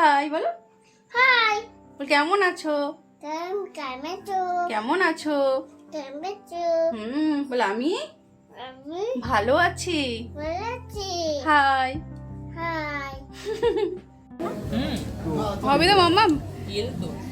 High বলো। High. বল কেমন আছো? কেমন আছো? হুম বল আমি? আমি ভালো আছি। বলেছি হাই। হাই। হবে তো মাম্মা। Good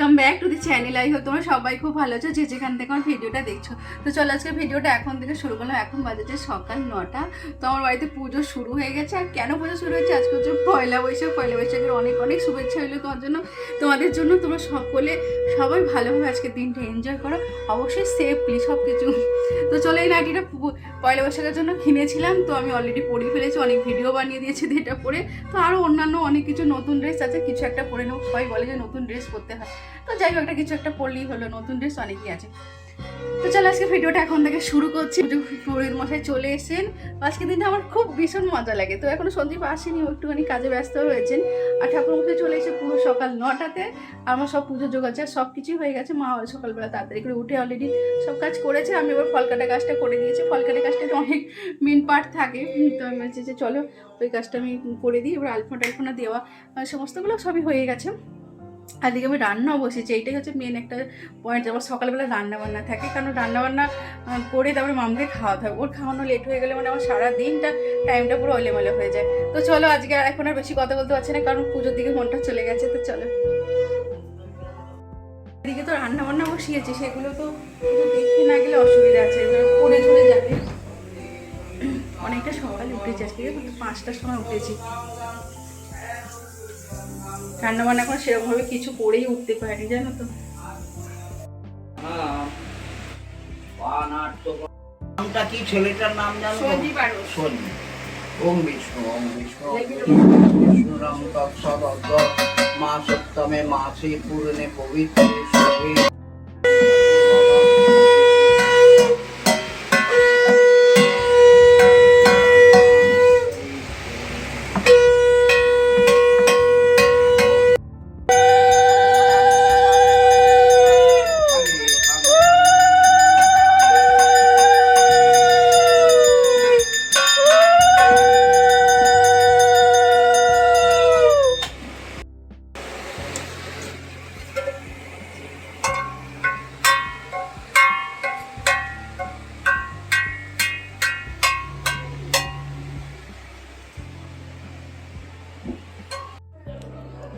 welcome back to the channel I hope তোমরা সবাই খুব ভালো আছো, যে যেখান থেকে আমার ভিডিওটা দেখছ। তো চলো আজকে ভিডিওটা এখন থেকে শুরু করলাম। এখন বাজেছে সকাল নটা। তো আমার বাড়িতে পুজো শুরু হয়ে গেছে। আর কেন পুজো শুরু হয়েছে? আজকে হচ্ছে পয়লা বৈশাখ। পয়লা বৈশাখের অনেক অনেক শুভেচ্ছা হইল তোমার জন্য। তোমাদের জন্য তোমরা সকলে সবাই ভালোভাবে আজকে দিনটা এনজয় করো। অবশ্যই সেফলি সব কিছু তো চলো এই নাইটিটা পয়লা বৈশাখের জন্য কিনেছিলাম। তো আমি অলরেডি পরিয়ে ফেলেছি, অনেক ভিডিও বানিয়ে দিয়েছি এটা পরে। তো আরও অন্যান্য অনেক কিছু নতুন ড্রেস আছে, কিছু একটা পরে নেব। সবাই বলে যে নতুন ড্রেস পরতে হয়। তো যাই হোক একটা কিছু একটা পড়লেই হলো, নতুন ড্রেস অনেকই আছে। তো চলো আজকে ভিডিওটা এখন থেকে শুরু করছি। পুরোহিত মশাই চলে এসেন আজকে দিনটা আমার খুব ভীষণ মজা লাগে। তো এখনও সন্দীপ আসেনি একটুখানি কাজে ব্যস্ত রয়েছেন। আর ঠাকুর মশাই চলে এসে পুরো সকাল নটাতে। আমার সব পুজো যোগাচ্ছে সব কিছুই হয়ে গেছে। মা সকালবেলা তাড়াতাড়ি করে উঠে অলরেডি সব কাজ করেছে। আমি এবার ফল কাটা কাজটা করে দিয়েছি। ফল কাটা কাজটা তো অনেক মেন পার্ট থাকে। তো আমি বলছি যে চলো ওই কাজটা আমি করে দিই। এবার আলপনা টালফোনা দেওয়া সমস্তগুলো সবই হয়ে গেছে। আর দিকে আমি রান্নাও বসেছি এইটাই হচ্ছে মেন একটা পয়েন্ট আমার সকালবেলা রান্না বান্না থাকে। কারণ রান্নাবান্না করে তারপরে মামকে খাওয়াতে হবে। ওর খাওয়ানো লেট হয়ে গেলে মানে আমার সারা দিনটা টাইমটা পুরো এলেমেলে হয়ে যায়। তো চলো, আজকে আর এখন আর বেশি কথা বলতে পারছি না, কারণ পুজোর দিকে মনটা চলে গেছে, তো চলো। এদিকে তো রান্না বান্না বসিয়েছি, সেগুলো তো দেখে না গেলে অসুবিধা আছে পড়ে চলে যাবে। অনেকটা সকালে উঠেছি আজকে পাঁচটার সময় উঠেছি। রান্না বান্না এখন সেরকমভাবে কিছু করেই উঠতে পারিনি জানো তো। নামটা কি ছেলেটার নাম জানো? সঞ্জীব আর। সঞ্জীব ওম বিষ্ণু ওম বিষ্ণু। তৎসদ মা সপ্তমে মাসে পূর্ণে পবিত্রে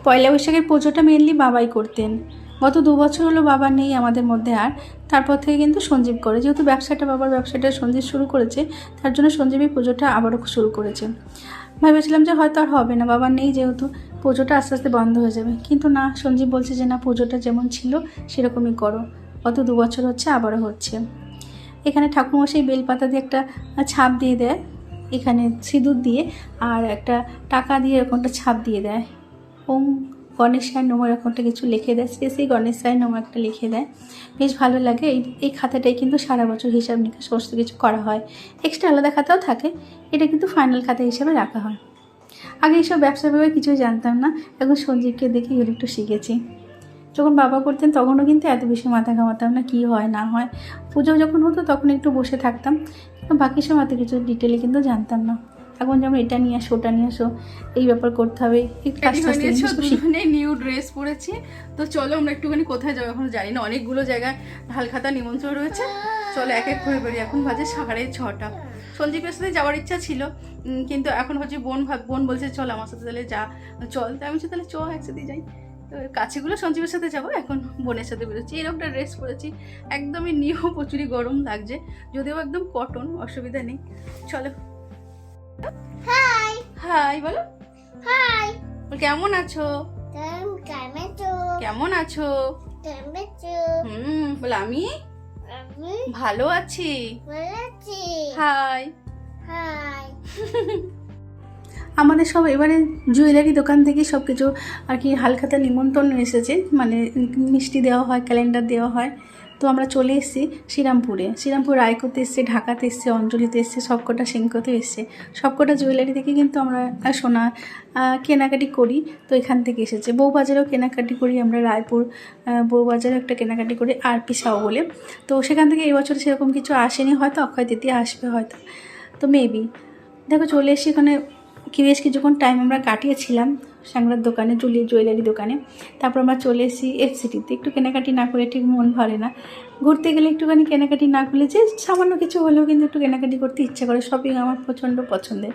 পয়লা বৈশাখের পুজোটা মেনলি বাবাই করতেন। গত দু বছর হলো বাবা নেই আমাদের মধ্যে আর। তারপর থেকে কিন্তু সঞ্জীব করে। যেহেতু ব্যবসাটা বাবার ব্যবসাটা সঞ্জীব শুরু করেছে, তার জন্য সঞ্জীবই পুজোটা আবারও শুরু করেছে ভেবেছিলাম যে হয়তো আর হবে না। বাবা নেই যেহেতু, পুজোটা আস্তে আস্তে বন্ধ হয়ে যাবে। কিন্তু না, সঞ্জীব বলছে যে না, পুজোটা যেমন ছিল, সেরকমই করো। গত দু বছর হচ্ছে, আবারও হচ্ছে। এখানে ঠাকুরমশাই বেলপাতা দিয়ে একটা ছাপ দিয়ে দেয়। এখানে সিঁদুর দিয়ে আর একটা টাকা দিয়ে এরকমটা ছাপ দিয়ে দেয়। ওম গণেশ নম এরকম একটা কিছু লিখে দেয় শ্রী গণেশ সায় নম একটা লিখে দেয়। বেশ ভালো লাগে। এই এই খাতাটাই কিন্তু সারা বছর হিসাব নিকাশ সমস্ত কিছু করা হয়। এক্সট্রা আলাদা খাতাও থাকে। এটা কিন্তু ফাইনাল খাতা হিসেবে রাখা হয়। আগে এইসব ব্যবসা ব্যাপারে কিছুই জানতাম না। এখন সঞ্জীবকে দেখে এগুলো একটু শিখেছি। যখন বাবা করতেন তখনও কিন্তু এত বেশি মাথা ঘামাতাম না কী হয়, না হয়। পুজো যখন হতো তখন একটু বসে থাকতাম। বাকি সব এত কিছু ডিটেলে কিন্তু জানতাম না। এখন যেমন এটা নিয়ে আসো ওটা নিয়ে আসো এই ব্যাপার করতে হবে নিউ ড্রেস পরেছি। তো চলো আমরা একটুখানি কোথায় যাব এখন জানি না অনেকগুলো জায়গায় হালখাতা নিমন্ত্রণ রয়েছে। চলো এক এক করে বেরিয়ে এখন বাজে সাড়ে ছটা। সঞ্জীবের সাথে যাওয়ার ইচ্ছা ছিল কিন্তু এখন হচ্ছে বোন বোন বলছে চল আমার সাথে তাহলে যা চল। তো আমি তাহলে চ একসাথে যাই। তো কাছেগুলো সঞ্জীবের সাথে যাব এখন বোনের সাথে বেরোচ্ছি। এরকমটা ড্রেস পরেছি একদমই নিউ প্রচুরই গরম লাগছে যদিও একদম কটন অসুবিধা নেই। চলো। হাই হাই বলো। হাই কেমন আছো? কেমন আছো? হুম বলে আমি? ভালো আছি। হাই হাই আমাদের সব এবারে জুয়েলারি দোকান থেকে সব কিছু আর কি হালখাতা নিমন্ত্রণ এসেছে। মানে মিষ্টি দেওয়া হয় ক্যালেন্ডার দেওয়া হয়। তো আমরা চলে এসেছি শ্রীরামপুরে। শ্রীরামপুর রায়কোতে এসছে, ঢাকাতে এসছে, অঞ্জলিতে এসছে, সবকটা সিংকতে এসছে। সবকটা জুয়েলারি থেকে কিন্তু আমরা সোনা কেনাকাটি করি। তো এখান থেকে এসেছে। বউবাজারেও কেনাকাটি করি আমরা রায়পুর বউবাজারেও একটা কেনাকাটি করি আর পি সাউ বলে। তো সেখান থেকে এই বছর সেরকম কিছু আসেনি, হয়তো অক্ষয় তৃতীয়া আসবে হয়তো। তো মেবি দেখো চলে এসে এখানে বেশ কিছুক্ষণ টাইম আমরা কাটিয়েছিলাম। সাংরার দোকানে জুলি জুয়েলারি দোকানে। তারপর আমরা চলে এসেছি এফ সিটিতে একটু কেনাকাটি না করে ঠিক মন ভরে না। ঘুরতে গেলে একটুখানি কেনাকাটি না করলে যে সামান্য কিছু হলেও কিন্তু একটু কেনাকাটি করতে ইচ্ছা করে। শপিং আমার প্রচণ্ড পছন্দের।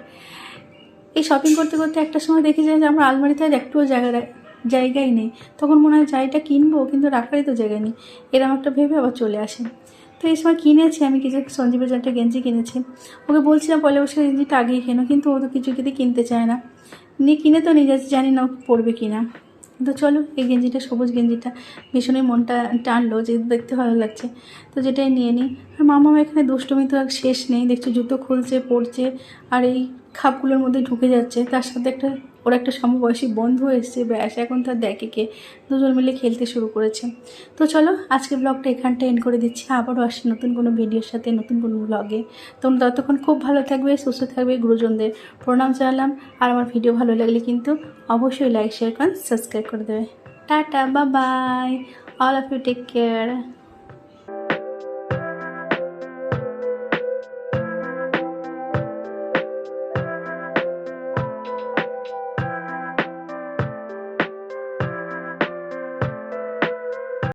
এই শপিং করতে করতে একটা সময় দেখে যায় যে আমার আলমারিতে আর একটুও জায়গা জায়গাই নেই। তখন মনে হয় যাইটা কিনবো, কিন্তু রাখারই তো জায়গা নেই। এরকম একটা ভেবে আবার চলে আসে। তো এই সময় কিনেছি আমি কিছু সঞ্জীবের একটা গেঞ্জি কিনেছি। ওকে বলছিলাম পয়লা বৈশাখ গেঞ্জিটা আগেই কেনো, কিন্তু ও তো কিছু কিছু কিনতে চায় না। নিয়ে কিনে তো নিয়ে যাচ্ছি, জানি না পড়বে কি না তো চলো, এই গেঞ্জিটা, সবুজ গেঞ্জিটা, ভীষণই মনটা টানলো, যে দেখতে ভালো লাগছে। তো যেটাই নিয়ে নিই। আর মামা এখানে দুষ্টমি তো এক শেষ নেই, দেখছ জুতো খুলছে পড়ছে আর এই খাপগুলোর মধ্যে ঢুকে যাচ্ছে। তার সাথে একটা ওর একটা সমবয়সী বন্ধু এসছে, ব্যাস, এখন তার দেখে কে দুজন মিলে খেলতে শুরু করেছে। তো চলো আজকে ব্লগটা এখানটা এন্ড করে দিচ্ছি। আবারও আসছি নতুন কোনো ভিডিওর সাথে, নতুন কোনো ব্লগে তোমরা ততক্ষণ খুব ভালো থাকবে, সুস্থ থাকবে, গুরুজনদের প্রণাম জানালাম। আর আমার ভিডিও ভালো লাগলে কিন্তু অবশ্যই লাইক শেয়ার করেন সাবস্ক্রাইব করে দেবে। টাটা বা bye all of you take care